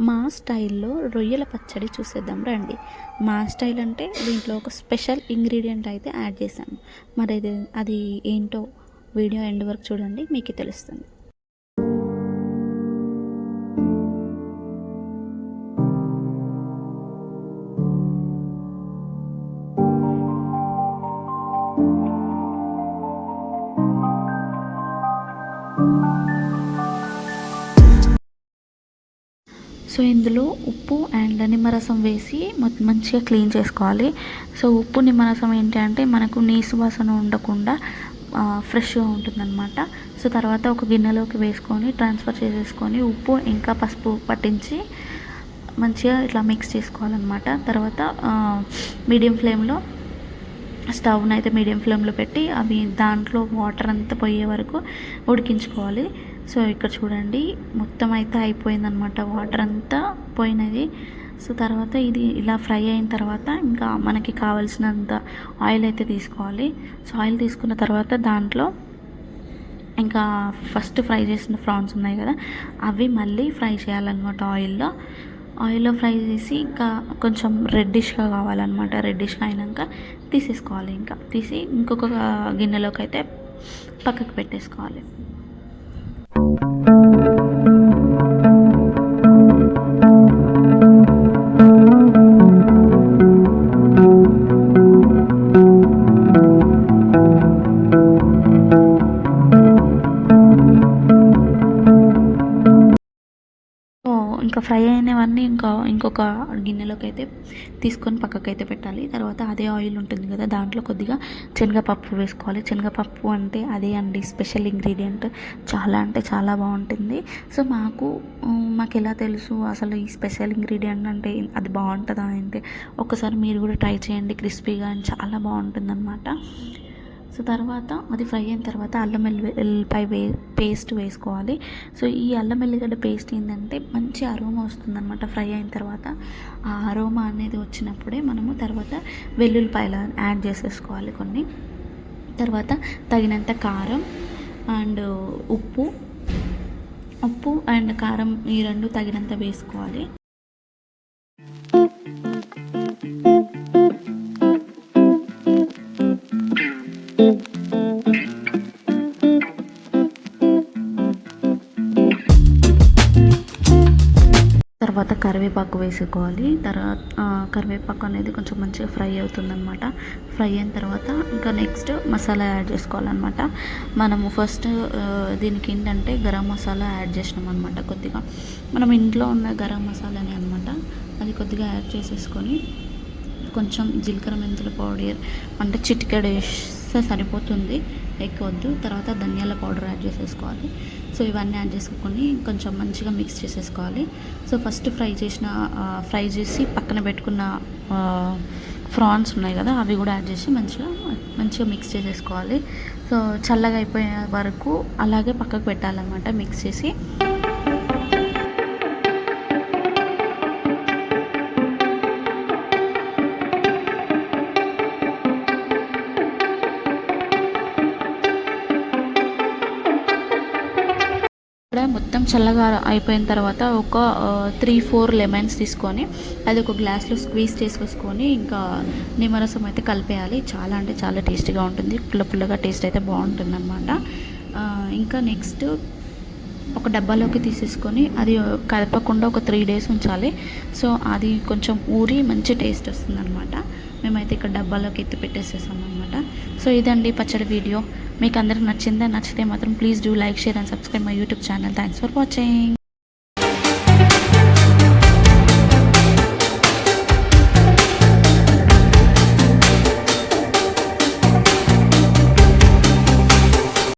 మా స్టైల్లో రొయ్యల పచ్చడి చూసేద్దాం రండి. మా స్టైల్ అంటే దీంట్లో ఒక స్పెషల్ ఇంగ్రీడియంట్ అయితే యాడ్ చేశాను. మరి అది అది ఏంటో వీడియో ఎండ్ వరకు చూడండి మీకు తెలుస్తుంది. సో ఇందులో ఉప్పు అండ్ నిమ్మరసం వేసి మంచిగా క్లీన్ చేసుకోవాలి. సో ఉప్పు నిమ్మరసం ఏంటి అంటే మనకు నీసు వాసన ఉండకుండా ఫ్రెష్గా ఉంటుందన్నమాట. సో తర్వాత ఒక గిన్నెలోకి వేసుకొని ట్రాన్స్ఫర్ చేసేసుకొని ఉప్పు ఇంకా పసుపు పట్టించి మంచిగా ఇట్లా మిక్స్ చేసుకోవాలన్నమాట. తర్వాత మీడియం ఫ్లేమ్లో స్టవ్ని అయితే మీడియం ఫ్లేమ్లో పెట్టి అవి దాంట్లో వాటర్ అంతా పోయే వరకు ఉడికించుకోవాలి. సో ఇక్కడ చూడండి మొత్తం అయితే అయిపోయిందనమాట వాటర్ అంతా పోయినది. సో తర్వాత ఇది ఇలా ఫ్రై అయిన తర్వాత ఇంకా మనకి కావాల్సినంత ఆయిల్ అయితే తీసుకోవాలి. సో ఆయిల్ తీసుకున్న తర్వాత దాంట్లో ఇంకా ఫస్ట్ ఫ్రై చేసిన ఫ్రాన్స్ ఉన్నాయి కదా అవి మళ్ళీ ఫ్రై చేయాలన్నమాట ఆయిల్లో ఆయిల్లో ఫ్రై చేసి ఇంకా కొంచెం రెడ్డిష్గా కావాలన్నమాట. రెడ్డిష్గా అయినాక తీసేసుకోవాలి ఇంకా. తీసి ఇంకొక గిన్నెలోకి అయితే పక్కకు పెట్టేసుకోవాలి. ఇంకా ఫ్రై అయినవన్నీ ఇంకా ఇంకొక గిన్నెలోకి అయితే తీసుకొని పక్కకైతే అయితే పెట్టాలి. తర్వాత అదే ఆయిల్ ఉంటుంది కదా దాంట్లో కొద్దిగా శనగపప్పు వేసుకోవాలి. శనగపప్పు అంటే అదే అండి స్పెషల్ ఇంగ్రీడియంట్. చాలా అంటే చాలా బాగుంటుంది. సో మాకు మాకు ఎలా తెలుసు అసలు ఈ స్పెషల్ ఇంగ్రీడియంట్ అంటే అది బాగుంటుందా అంటే ఒకసారి మీరు కూడా ట్రై చేయండి. క్రిస్పీగా అని చాలా బాగుంటుందన్నమాట. సో తర్వాత అది ఫ్రై అయిన తర్వాత అల్లం వెల్లిపాయ వే పేస్ట్ వేసుకోవాలి. సో ఈ అల్లం వెల్లిగడ్డ పేస్ట్ ఏంటంటే మంచి అరోమా వస్తుందన్నమాట ఫ్రై అయిన తర్వాత. ఆ అరోమా అనేది వచ్చినప్పుడే మనము తర్వాత వెల్లుల్లిపాయలు యాడ్ చేసేసుకోవాలి కొన్ని. తర్వాత తగినంత కారం అండ్ ఉప్పు. ఉప్పు అండ్ కారం ఈ రెండు తగినంత వేసుకోవాలి. తర్వాత కరివేపాకు వేసుకోవాలి. తర్వాత కరివేపాకు అనేది కొంచెం మంచిగా ఫ్రై అవుతుందన్నమాట. ఫ్రై అయిన తర్వాత ఇంకా నెక్స్ట్ మసాలా యాడ్ చేసుకోవాలన్నమాట. మనము ఫస్ట్ దీనికి ఏంటంటే గరం మసాలా యాడ్ చేసినాం అనమాట కొద్దిగా. మనం ఇంట్లో ఉన్న గరం మసాలాని అనమాట అది కొద్దిగా యాడ్ చేసేసుకొని కొంచెం జీలకర్ర మెంతుల పౌడర్ అంటే చిటికెడు వేస్తే సరిపోతుంది. ఎక్కువ వద్దు. తర్వాత ధనియాల పౌడర్ యాడ్ చేసేసుకోవాలి. సో ఇవన్నీ యాడ్ చేసుకొని కొంచెం మంచిగా మిక్స్ చేసేసుకోవాలి. సో ఫస్ట్ ఫ్రై చేసిన ఫ్రై చేసి పక్కన పెట్టుకున్న ఫ్రాన్స్ ఉన్నాయి కదా అవి కూడా యాడ్ చేసి మంచిగా మంచిగా మిక్స్ చేసేసుకోవాలి. సో చల్లగా అయిపోయే వరకు అలాగే పక్కకు పెట్టాలన్నమాట మిక్స్ చేసి. మొత్తం చల్లగా అయిపోయిన తర్వాత ఒక త్రీ ఫోర్ లెమన్స్ తీసుకొని అది ఒక గ్లాస్లో స్క్వీజ్ చేసుకొని ఇంకా నిమ్మరసం అయితే కలిపేయాలి. చాలా అంటే చాలా టేస్టీగా ఉంటుంది. పుల్ల పుల్లగా టేస్ట్ అయితే బాగుంటుంది అనమాట ఇంకా నెక్స్ట్ ఒక డబ్బాలోకి తీసేసుకొని అది కదపకుండా ఒక త్రీ డేస్ ఉంచాలి. సో అది కొంచెం ఊరి మంచి టేస్ట్ వస్తుంది అనమాట మేమైతే ఇక్కడ డబ్బాలోకి ఎత్తి పెట్టేసేసాం అనమాట సో ఇదండి పచ్చడి వీడియో. మీకు అందరికి నచ్చిందా? నచ్చితే మాత్రం please do like share and subscribe my YouTube channel. Thanks for watching.